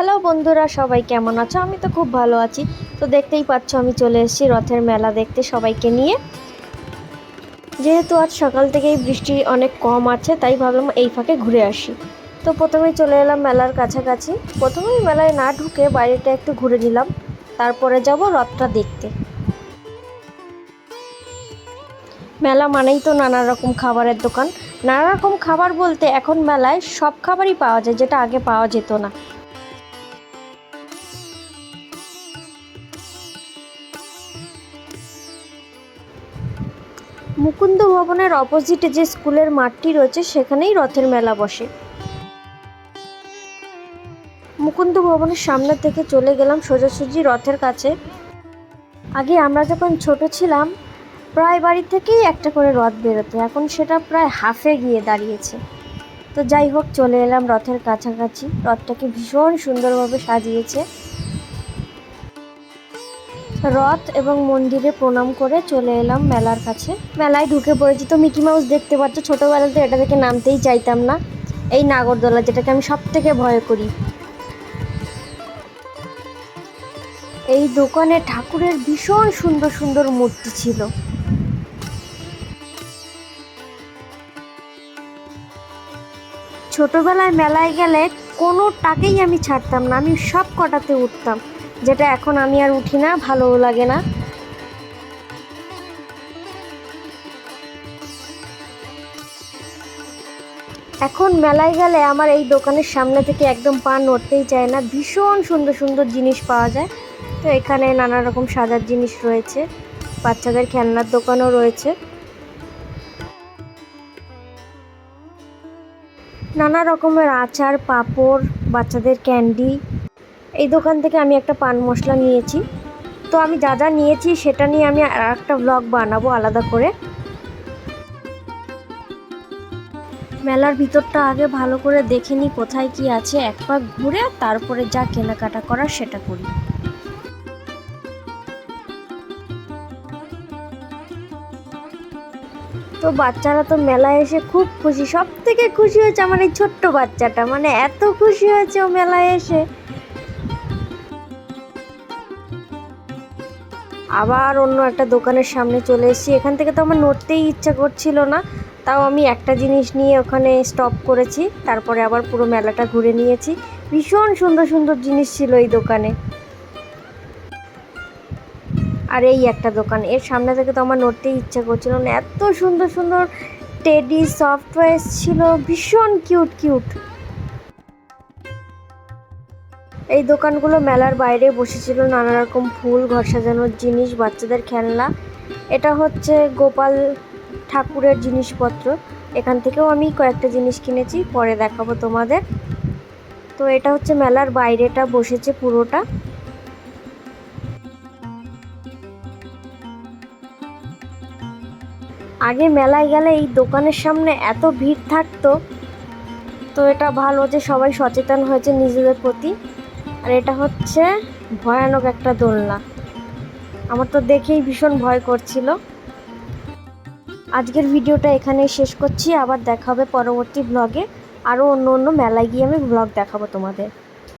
Hello বন্ধুরা, সবাই কেমন আছো? আমি তো খুব ভালো আছি। তো দেখতেই পাচ্ছ, আমি চলে এসেছি রথের মেলা দেখতে সবাইকে নিয়ে। যেহেতু আজ সকাল থেকেই বৃষ্টি অনেক কম আছে, তাই ভাবলাম এই ফাঁকে ঘুরে আসি। তো প্রথমেই চলে এলাম মেলার কাছাকাছি। প্রথমেই মেলায় না ঢুকে বাইরেটা একটু ঘুরে নিলাম। তারপরে যাব রথটা দেখতে। মেলা মানেই তো নানা রকম খাবারের দোকান। নানা রকম খাবার বলতে এখন মেলায় সব খাবারই পাওয়া যায়, যেটা আগে পাওয়া যেত না। মুকুন্দ ভবনের অপোজিটে যে স্কুলের মাঠটি রয়েছে, সেখানেই রথের মেলা বসে। মুকুন্দ ভবনের সামনে থেকে চলে গেলাম সোজাসুজি রথের কাছে। আগে আমরা যখন ছোট ছিলাম, প্রায় বাড়ি থেকেই একটা করে রথ বেরোতো। এখন সেটা প্রায় হাফে গিয়ে দাঁড়িয়েছে। তো যাই হোক, চলে এলাম রথের কাছাকাছি। রথটাকে ভীষণ সুন্দরভাবে সাজিয়েছে। রথ এবং মন্দিরে প্রণাম করে চলে এলাম মেলার কাছে। মেলায় ঢুকে পড়েছি তো মিকি মাউস দেখতে পাচ্ছ ছোটোবেলাতে এটা থেকে নামতেই চাইতাম না। এই নাগরদোলা যেটাকে আমি সব থেকে ভয় করি। এই দোকানে ঠাকুরের ভীষণ সুন্দর সুন্দর মূর্তি ছিল। ছোটবেলায় মেলায় গেলে কোনো টাকেই আমি ছাড়তাম না, আমি সব কটাতে উঠতাম। যেটা এখন আমি আর উঠি না, ভালোও লাগে না। এখন মেলায় গেলে আমার এই দোকানের সামনে থেকে একদম পা নড়তেই চায় না। ভীষণ সুন্দর সুন্দর জিনিস পাওয়া যায়। তো এখানে নানা রকম সাজার জিনিস রয়েছে, বাচ্চাদের খেলনার দোকানও রয়েছে। নানা রকমের আচার, পাঁপড়, বাচ্চাদের ক্যান্ডি এই দোকান থেকে আমি একটা পান মশলা নিয়েছি। তো আমি যা যা নিয়েছি সেটা নিয়ে আমি আর একটা ব্লগ বানাবো আলাদা করে। মেলার ভিতরটা আগে ভালো করে দেখে নিই কোথায় কি আছে, এক পাক ঘুরে তারপরে যা কেনাকাটা করার সেটা করি। তো বাচ্চারা তো মেলায় এসে খুব খুশি সব থেকে খুশি হয়েছে আমার এই ছোট্ট বাচ্চাটা মানে এত খুশি হয়েছে ও মেলায় এসে। আবার অন্য একটা দোকানের সামনে চলে এসেছি। এখান থেকে তো আমার নড়তেই ইচ্ছা করছিল না, তাও আমি একটা জিনিস নিয়ে ওখানে স্টপ করেছি, তারপরে আবার পুরো মেলাটা ঘুরে নিয়েছি। ভীষণ সুন্দর সুন্দর জিনিস ছিল এই দোকানে। আর এই একটা দোকান, এর সামনে থেকে তো আমার নড়তেই ইচ্ছা করছিল না। এত সুন্দর সুন্দর টেডি সফটওয়্যার ছিল, ভীষণ কিউট কিউট এই দোকানগুলো মেলার বাইরে বসেছিল নানা রকম ফুল, ঘর সাজানোর জিনিস, বাচ্চাদের খেলনা। এটা হচ্ছে গোপাল ঠাকুরের জিনিসপত্র। এখান থেকেও আমি কয়েকটা জিনিস কিনেছি, পরে দেখাবো তোমাদের। তো এটা হচ্ছে মেলার বাইরেটা বসেছে পুরোটা। আগে মেলায় গেলে এই দোকানের সামনে এত ভিড় থাকতো, তো এটা ভালো যে সবাই সচেতন হয়েছে নিজেদের প্রতি। আর এটা হচ্ছে ভয়ানক একটা দোলনা। আমার তো দেখেই ভীষণ ভয় করছিল। আজকের ভিডিওটা এখানে শেষ করছি। আবার দেখা হবে পরবর্তী ব্লগে আরও অন্য অন্য মেলায় গিয়ে আমি ব্লগ দেখাবো তোমাদের।